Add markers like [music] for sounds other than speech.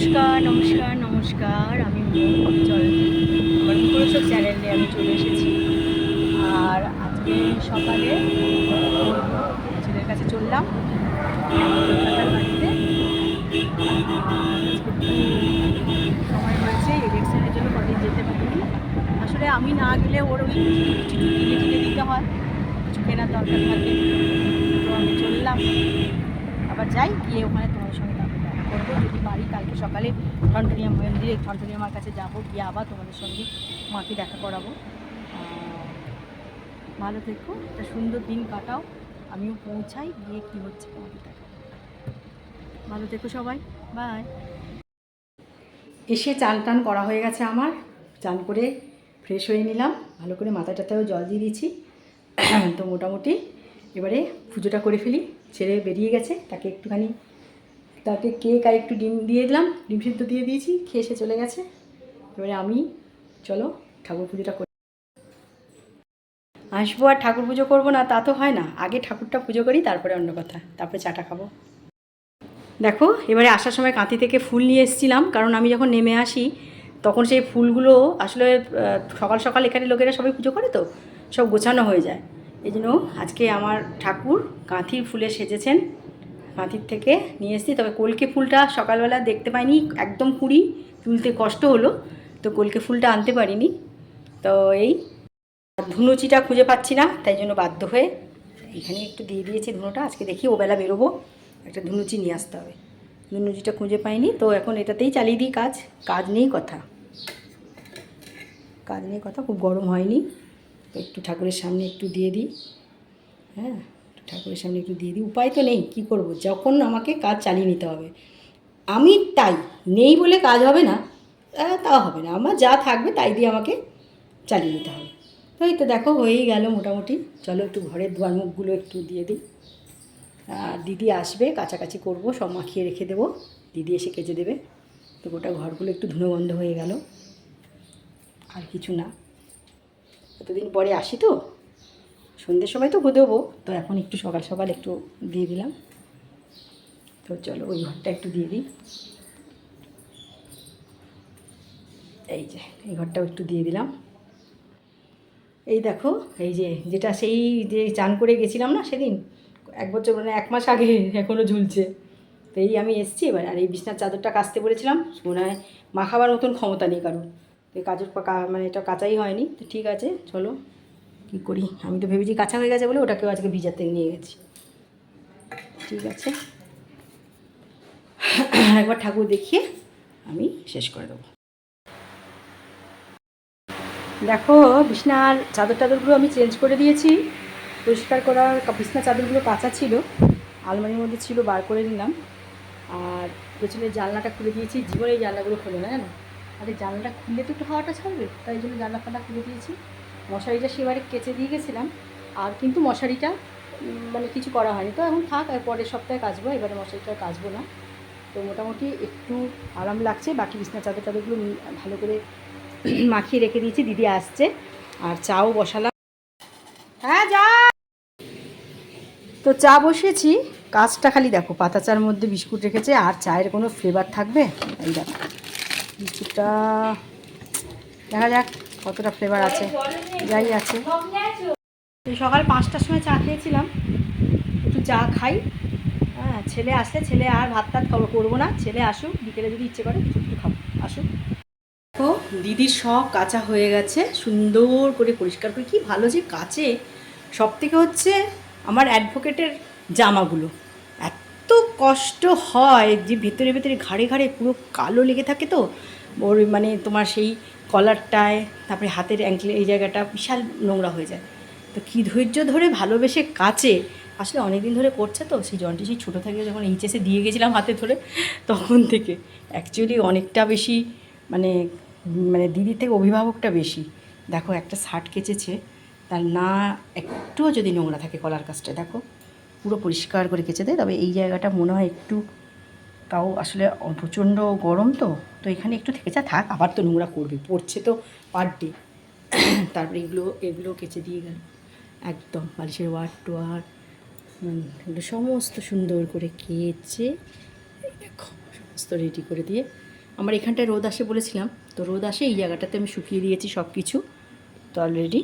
নমস্কার নমস্কার নমস্কার। আমি জলদি আমার মুখরোচক চ্যানেলে আমি চলে এসেছি। আর আজকে সকালে ছেলের কাছে চললাম, কলকাতার বাড়িতে। সময় হয়েছে ইলেকশনের জন্য কদিন যেতে পারিনি। আসলে আমি না গেলে ওর ওই কিছু কিনে টিনে দিতে হয়। কিছু কেনার দরকার থাকে। তো আমি চললাম। আবার যাই, গিয়ে ওখানে তোমার সঙ্গে করব। যদি পারি, কালকে সকালে ঠনটনিয়া মন্দিরে ঠনটনিয়া মার কাছে যাব, গিয়ে আবার তোমাদের সঙ্গে মাকে দেখা করাবো। ভালো থেকো, একটা সুন্দর দিন কাটাও। আমিও পৌঁছাই, গিয়ে কী হচ্ছে তোমাকে দেখা ভালো থেকো সবাই বাই এসে চান টান করা হয়ে গেছে আমার। চান করে ফ্রেশ হয়ে নিলাম। ভালো করে মাথাটাতেও জল দিয়ে দিয়েছি। [clears throat] তো মোটামুটি এবারে পুজোটা করে ফেলি। ছেড়ে বেরিয়ে গেছে, তাকে একটুখানি তাকে কেক আর একটু ডিম দিয়ে দিলাম। ডিম সিদ্ধ দিয়ে দিয়েছি, খেয়ে সে চলে গেছে। এবারে আমি, চলো ঠাকুর পুজোটা করি। আসব আর ঠাকুর পুজো করব না, তা তো হয় না। আগে ঠাকুরটা পুজো করি, তারপরে অন্য কথা। তারপরে চাটা খাব। দেখো, এবারে আসার সময় কাঁথি থেকে ফুল নিয়ে এসেছিলাম, কারণ আমি যখন নেমে আসি, তখন সেই ফুলগুলো আসলে সকাল সকাল এখানে লোকেরা সবাই পুজো করে তো, সব গোছানো হয়ে যায়। এই জন্য আজকে আমার ঠাকুর কাঁথির ফুলে সেজেছেন। কাঁথির থেকে নিয়ে এসেছি। তবে কলকে ফুলটা সকালবেলা দেখতে পাইনি, একদম কুড়ি, তুলতে কষ্ট হলো, তো কলকে ফুলটা আনতে পারিনি। তো এই ধুনুচিটা খুঁজে পাচ্ছি না, তাই জন্য বাধ্য হয়ে এখানে একটু দিয়ে দিয়েছি ধুনোটা। আজকে দেখি ওবেলা বেরোবো, একটা ধুনুচি নিয়ে আসতে হবে। ধুনুচিটা খুঁজে পাইনি, তো এখন এটাতেই চালিয়ে দিই কাজ। কাজ নেই কথা। কাজ নেই কথা, খুব গরম হয়নি, তো একটু ঠাকুরের সামনে একটু দিয়ে দিই। হ্যাঁ। ঠাকুরের সামনে একটু দিয়ে দিই। উপায় তো নেই, কী করব? যখন আমাকে কাজ চালিয়ে নিতে হবে। আমি তাই, নেই বলে কাজ হবে না তা হবে না। আমার যা থাকবে তাই দিয়ে আমাকে চালিয়ে নিতে হবে। তো এই তো দেখো, হয়েই গেল মোটামুটি। চলো একটু ঘরের দুয়ার মুখগুলো একটু দিয়ে দিই। আর দিদি আসবে, কাছাকাছি করব, সব মাখিয়ে রেখে দেবো। দিদি এসে কেচে দেবে। তো গোটা ঘরগুলো একটু ধুনো বন্ধ হয়ে গেল। আর কিছু না। এতদিন পরে আসি তো? সন্ধ্যের সময় তো দেবো তো এখন একটু সকাল সকাল একটু দিয়ে দিলাম। তো চলো ওই ঘরটা একটু দিয়ে দিই। এই যে, এই ঘরটাও একটু দিয়ে দিলাম। এই দেখো, এই যে, যেটা সেই যে চান করে গেছিলাম না সেদিন, এক বছর মানে এক মাস আগে এখনও ঝুলছে। তো এই আমি এসেছি এবার, আর এই বিছনার চাদরটা কাচতে বলেছিলাম, মনে হয় মাখাবার মতন ক্ষমতা নেই কারও এই কাজের মানে এটা কাঁচাই হয়নি। তো ঠিক আছে, চলো। কী করি? আমি তো ভেবেছি কাঁচা হয়ে গেছে বলে ওটাকেও আজকে ভিজাতে নিয়ে গেছি। ঠিক আছে? একবার ঠাকুর দেখিয়ে আমি শেষ করে দেবো। দেখো, বিছনার চাদর টাদরগুলো আমি চেঞ্জ করে দিয়েছি। পরিষ্কার করার বিছনার চাদরগুলো কাঁচা ছিল। আলমারির মধ্যে ছিল, বার করে নিলাম। আর পেছনের জানলাটা খুলে দিয়েছি। জীবনে এই জানলাগুলো খোলে না, জানো? আর এই জানলাটা খুললে তো একটু হাওয়াটা ছাড়বে, তাই জন্য জানলা ফাটা খুলে দিয়েছি। মশারিটা সেবারে কেচে দিয়ে গেছিলাম, আর কিন্তু মশারিটা মানে কিছু করা হয়নি। তো এখন থাক, আর পরের সপ্তাহে কাচবো, এবারে মশারিটা কাচবো না। তো মোটামুটি একটু আরাম লাগছে, বাকি বিছনা চাদর টাদরগুলো ভালো করে [clears throat] মাখিয়ে রেখে দিয়েছি, দিদি আসছে, আর চাও বসালাম। হ্যাঁ যা! তো চা বসিয়েছি কাজটা খালি দেখো, পাতা চার মধ্যে বিস্কুট রেখেছে, আর চায়ের কোনো ফ্লেভার থাকবে? এই দেখো, বিস্কুটটা, দেখা যাক। কতটা ফ্লেভার আছে, যাই আছে। সকাল পাঁচটার সময় চা খেয়েছিলাম, একটু চা খাই। হ্যাঁ ছেলে আসলে, ছেলে আর ভাত টাত করব না। ছেলে আসুক, বিকেলে যদি ইচ্ছে করে, কিছু একটু খাব, আসুক। দেখো দিদির সব কাঁচা হয়ে গেছে, সুন্দর করে পরিষ্কার করে। কি ভালো যে কাচে। সব থেকে হচ্ছে আমার অ্যাডভোকেটের জামাগুলো। এত কষ্ট হয় যে ভেতরে ভেতরে ঘাড়ে ঘাড়ে পুরো কালো লেগে থাকে তো। ওর মানে তোমার সেই কলারটায়, তারপরে হাতের অ্যাঙ্কেল এই জায়গাটা বিশাল নোংরা হয়ে যায়। তো কী ধৈর্য ধরে ভালোবেসে কাচে, আসলে অনেক দিন ধরে করছে তো, সেই জন্টি সেই ছোটো থেকে যখন এইচএসে দিয়ে গেছিলাম হাতে ধরে, তখন থেকে। অ্যাকচুয়ালি অনেকটা বেশি মানে মানে দিদির থেকে অভিভাবকটা বেশি। দেখো একটা শার্ট কেচেছে, তার না একটুও যদি নোংরা থাকে কলার কাজটা দেখো। পুরো পরিষ্কার করে কেচে দেয়, তবে এই জায়গাটা মনে হয় একটু তাও আসলে প্রচণ্ড গরম তো তো এখানে একটু থেকে যা থাক, আবার তো নোংরা করবে, পড়ছে তো পার ডে তারপরে এগুলো এগুলো কেচে দিয়ে গেল, একদম বালিশের ওয়ার টোয়ার এগুলো সমস্ত সুন্দর করে কেচে দেখো, সমস্ত রেডি করে দিয়ে। আমার এখানটায় রোদ আসে বলেছিলাম, তো রোদ আসে এই জায়গাটাতে আমি শুকিয়ে দিয়েছি সব কিছু তো অলরেডি